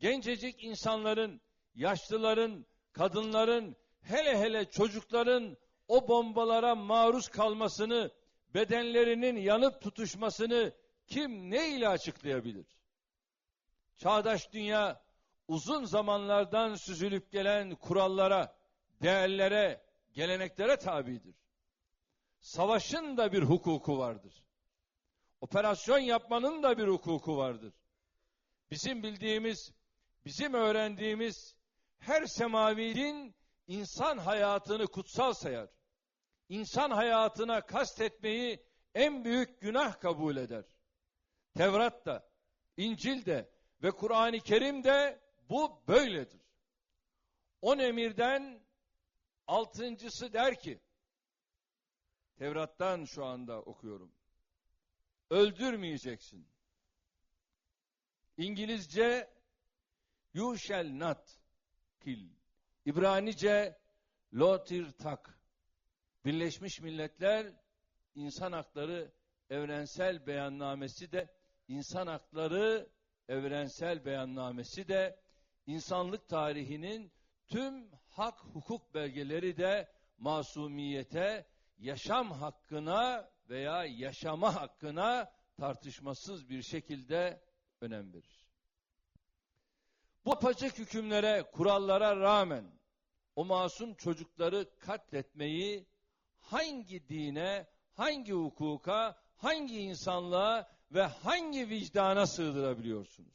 gencecik insanların, yaşlıların, kadınların, hele hele çocukların o bombalara maruz kalmasını, bedenlerinin yanıp tutuşmasını kim ne ile açıklayabilir? Çağdaş dünya uzun zamanlardan süzülüp gelen kurallara, değerlere, geleneklere tabidir. Savaşın da bir hukuku vardır. Operasyon yapmanın da bir hukuku vardır. Bizim bildiğimiz, bizim öğrendiğimiz her semavi din insan hayatını kutsal sayar. İnsan hayatına kastetmeyi en büyük günah kabul eder. Tevrat da, İncil de ve Kur'an-ı Kerim de bu böyledir. On emirden altıncısı der ki, Tevrat'tan şu anda okuyorum. Öldürmeyeceksin. İngilizce you shall not kill. İbranice lotir tak. Birleşmiş Milletler İnsan Hakları Evrensel Beyannamesi de İnsan Hakları Evrensel Beyannamesi de insanlık tarihinin tüm hak hukuk belgeleri de masumiyete, yaşam hakkına veya yaşama hakkına tartışmasız bir şekilde önem verir. Apaçık hükümlere, kurallara rağmen o masum çocukları katletmeyi hangi dine, hangi hukuka, hangi insanlığa ve hangi vicdana sığdırabiliyorsunuz?